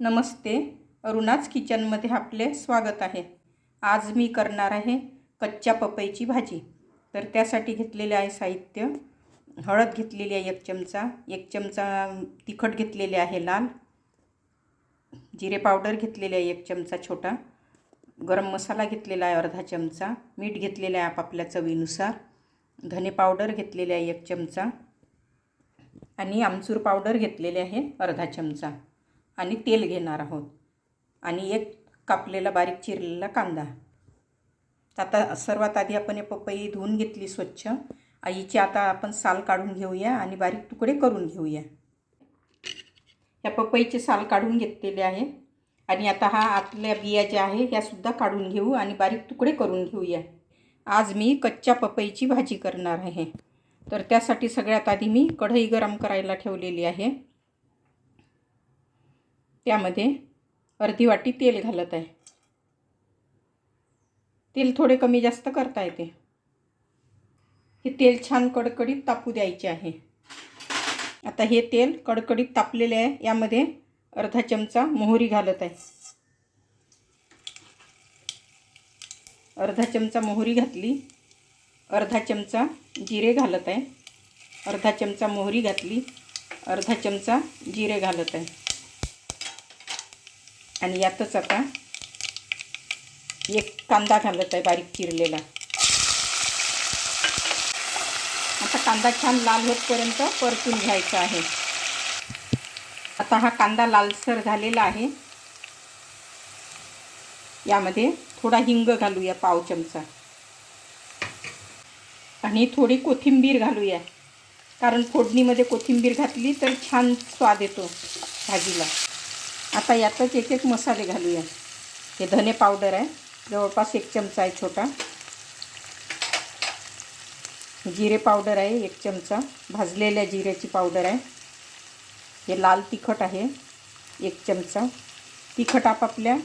नमस्ते. अरुणाच किचनमध्ये आपले स्वागत आहे. आज मी करणार आहे कच्च्या पपईची भाजी. तर त्यासाठी घेतलेले आहे साहित्य. हळद घेतलेली आहे एक चमचा. एक चमचा तिखट घेतलेले आहे लाल. जिरे पावडर घेतलेले आहे एक चमचा छोटा. गरम मसाला घेतलेला आहे अर्धा चमचा. मीठ घेतलेलं आहे आपापल्या चवीनुसार. धने पावडर घेतलेले आहे एक चमचा. आणि आमचूर पावडर घेतलेले आहे अर्धा चमचा. आणि तेल घेणार आहोत. आणि एक कापलेला बारीक चिरलेला कांदा. आता सर्वात आधी आपण हे पपई धुवून घेतली स्वच्छ. आईची आता आपण साल काढून घेऊया आणि बारीक तुकडे करून घेऊया. या पपईचे साल काढून घेतलेले आहे. आणि आता हा आतल्या बिया ज्या आहे ह्यासुद्धा काढून घेऊ आणि बारीक तुकडे करून घेऊया. आज मी कच्च्या पपईची भाजी करणार आहे. तर त्यासाठी सगळ्यात आधी मी कढई गरम करायला ठेवलेली आहे. त्यामध्ये अर्धी वाटी तेल घालत आहे. तेल थोडे कमी जास्त करता येते. हे तेल छान कडकडीत तापू द्यायचे आहे. आता हे तेल कडकडीत तापलेले आहे. यामध्ये अर्धा चमचा मोहरी घालत आहे. अर्धा चमचा मोहरी घातली. अर्धा चमचा जिरे घालत आहे. अर्धा चमचा मोहरी घातली. अर्धा चमचा जिरे घालत आहे. आणि यातच आता एक कांदा घालत आहे बारीक चिरलेला. आता कांदा छान लाल होतपर्यंत परतून घ्यायचा आहे. आता हा कांदा लालसर झालेला आहे. यामध्ये थोडा हिंग घालूया पाव चमचा. आणि थोडी कोथिंबीर घालूया. कारण फोडणीमध्ये कोथिंबीर घातली तर छान स्वाद येतो भाजीला. आता यातच एक एक मसाले घालूया. हे धने पावडर आहे. जवळपास एक चमचा आहे छोटा. जिरे पावडर आहे एक चमचा. भाजलेल्या जिऱ्याची पावडर आहे. हे लाल तिखट आहे एक चमचा. तिखट आपापल्या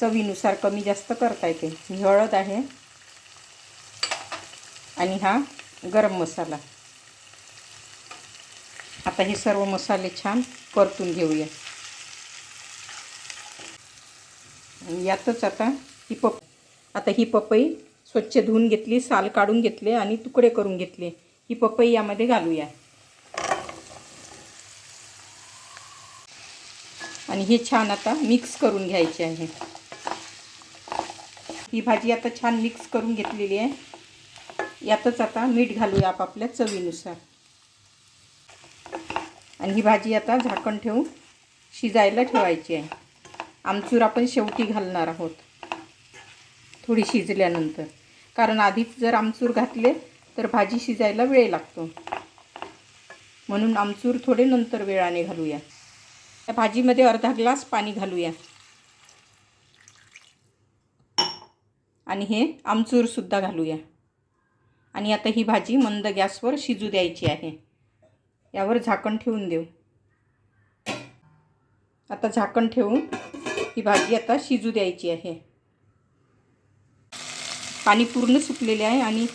चवीनुसार कमी जास्त करता येते. ही हळद आहे. आणि हा गरम मसाला. आता हे सर्व मसाले छान परतून घेऊया. यातच आता ही पप आता ही पपई स्वच्छ धुवून घेतली साल काढून घेतले आणि तुकडे करून घेतले. ही पपई यामध्ये घालूया. आणि हे छान आता मिक्स करून घ्यायचे आहे. ही भाजी आता छान मिक्स करून घेतलेली आहे. यातच आता मीठ घालूया आपापल्या चवीनुसार. आणि ही भाजी आता झाकण ठेवून शिजायला ठेवायची आहे. आमचूर आपण शेवटी घालणार आहोत. थोडी शिजल्यानंतर. कारण आधीच जर आमचूर घातले तर भाजी शिजायला वेळ लागतो. म्हणून आमचूर थोडे नंतर वेळाने घालूया. त्या भाजीमध्ये अर्धा ग्लास पाणी घालूया. आणि हे आमचूरसुद्धा घालूया. आणि आता ही भाजी मंद गॅसवर शिजू द्यायची आहे. यावर झाकण ठेवून देऊ. आता झाकण ठेवून ही भाजी आता शिजू द्यायची आहे. पाणी पूर्ण सुकलेले आहे आणि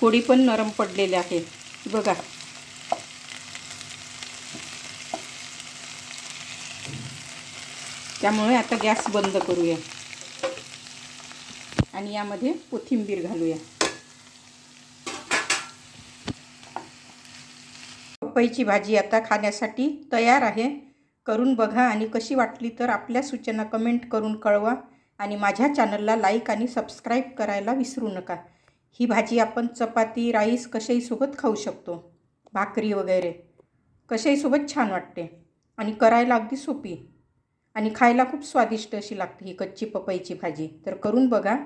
थोडी पण नरम पडलेले आहे. बघा. त्यामुळे आता गॅस बंद करूया. आणि यामध्ये कोथिंबीर घालूया. पपईची भाजी आता खाण्यासाठी तयार आहे. करून बघा आणि कशी वाटली तर आपल्या सूचना कमेंट करून कळवा आणि माझ्या चॅनलला लाईक आणि सबस्क्राईब करायला विसरू नका. ही भाजी आपण चपाती राईस कशाहीसोबत खाऊ शकतो. भाकरी वगैरे. कशाहीसोबत छान वाटते आणि करायला अगदी सोपी. आणि खायला खूप स्वादिष्ट अशी लागते ही कच्ची पपईची भाजी. तर करून बघा.